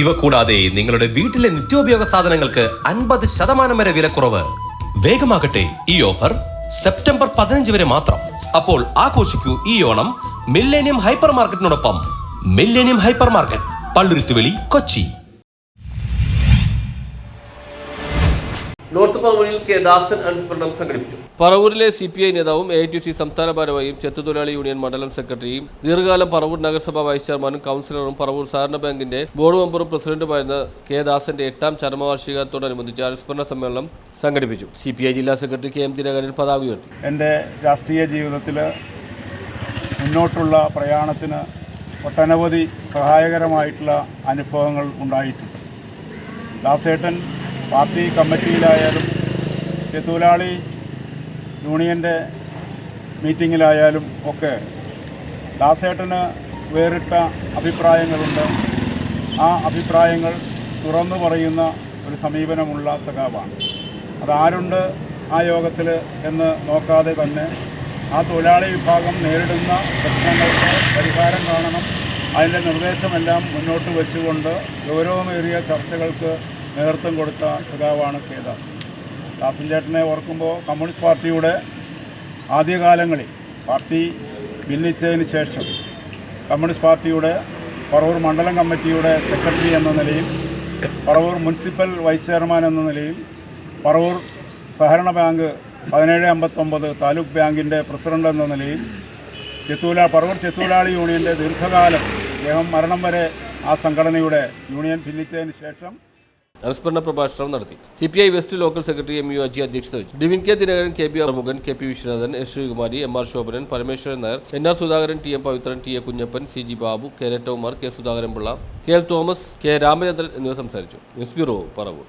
ഇവ കൂടാതെ നിങ്ങളുടെ വീട്ടിലെ നിത്യോപയോഗ സാധനങ്ങൾക്ക് അൻപത് ശതമാനം വരെ വിലക്കുറവ്. വേഗമാകട്ടെ ഈ ഓഫർ സെപ്റ്റംബർ പതിനഞ്ച് വരെ മാത്രം. അപ്പോൾ ആഘോഷിക്കൂ ഈ Onam millennium hyper മാർക്കറ്റിനോടൊപ്പം millennium hyper market Palluruthuveli Kochi. North പറവൂരിൽ K Dasan അനുസ്മരണം സംഘടിപ്പിച്ചു. പറവൂരിലെ സി പി ഐ നേതാവും എ ടി സി സംസ്ഥാന ഭാരവാഹിയും ചെത്തുതൊഴിലാളി യൂണിയൻ മണ്ഡലം സെക്രട്ടറിയും ദീർഘകാലം പറവൂർ നഗരസഭാ വൈസ് ചെയർമാനും കൗൺസിലറും പറവൂർ സഹകരണ ബാങ്കിന്റെ ബോർഡ് മെമ്പറും പ്രസിഡന്റുമായിരുന്ന കെ ദാസന്റെ എട്ടാം ചരമവാർഷികത്തോടനുബന്ധിച്ച് അനുസ്മരണ സമ്മേളനം സംഘടിപ്പിച്ചു. സി പി ഐ ജില്ലാ സെക്രട്ടറി കെ എം ദിനകരൻ പതാക ഉയർത്തി. എന്റെ രാഷ്ട്രീയ ജീവിതത്തിൽ മുന്നോട്ടുള്ള പ്രയാണത്തിന് ഒട്ടനവധി സഹായകരമായിട്ടുള്ള അനുഭവങ്ങൾ ഉണ്ടായിട്ടുണ്ട്. ദാസേട്ടൻ പാർട്ടി കമ്മിറ്റിയിലായാലും തൊഴിലാളി യൂണിയന്റെ മീറ്റിങ്ങിലായാലും ഒക്കെ ദാസേട്ടന് വേറിട്ട അഭിപ്രായങ്ങളുണ്ട്. ആ അഭിപ്രായങ്ങൾ തുറന്നു പറയുന്ന ഒരു സമീപനമുള്ള സഖാവാണ്. അതാരുണ്ട് ആ യോഗത്തിൽ എന്ന് നോക്കാതെ തന്നെ ആ തൊഴിലാളി വിഭാഗം നേരിടുന്ന പ്രശ്നങ്ങൾക്ക് പരിഹാരം കാണണം. അതിന്റെ നിർദ്ദേശമെല്ലാം മുന്നോട്ട് വെച്ചുകൊണ്ട് ഗൗരവമേറിയ ചർച്ചകൾക്ക് നേതൃത്വം കൊടുത്ത സഖാവാണ് കെ ദാസ്. ദാസൻ ചേട്ടനെ ഓർക്കുമ്പോൾ കമ്മ്യൂണിസ്റ്റ് പാർട്ടിയുടെ ആദ്യകാലങ്ങളിൽ പാർട്ടി ഭിന്നിച്ചതിന് ശേഷം കമ്മ്യൂണിസ്റ്റ് പാർട്ടിയുടെ പറവൂർ മണ്ഡലം കമ്മിറ്റിയുടെ സെക്രട്ടറി എന്ന നിലയിൽ പറവൂർ മുനിസിപ്പൽ വൈസ് ചെയർമാൻ എന്ന നിലയിൽ പറവൂർ സഹകരണ ബാങ്ക് പതിനേഴ് അമ്പത്തൊമ്പത് താലൂക്ക് ബാങ്കിന്റെ പ്രസിഡന്റ് എന്ന നിലയിൽ ചെത്തൂല പറവൂർ ചെത്തൂലാളി യൂണിയന്റെ ദീർഘകാലം അദ്ദേഹം മരണം വരെ ആ സംഘടനയുടെ യൂണിയൻ ഭിന്നിച്ചതിന് ശേഷം അനുസ്മരണ പ്രഭാഷണം നടത്തി. C P I west local secretary M U Aji അധ്യക്ഷത വഹിച്ചു. Divin K Dinakaran K B Mukhan K P Viswanathan S Sreekumari M R Shobhanan Parameswaran Nair N R Sudhakaran T M Pavithran T A Kunjappan C G Babu K Rattakumar K Sudhakaran Pillai K L Thomas K Ramachandran എന്നിവർ സംസാരിച്ചു. News bureau Paravur.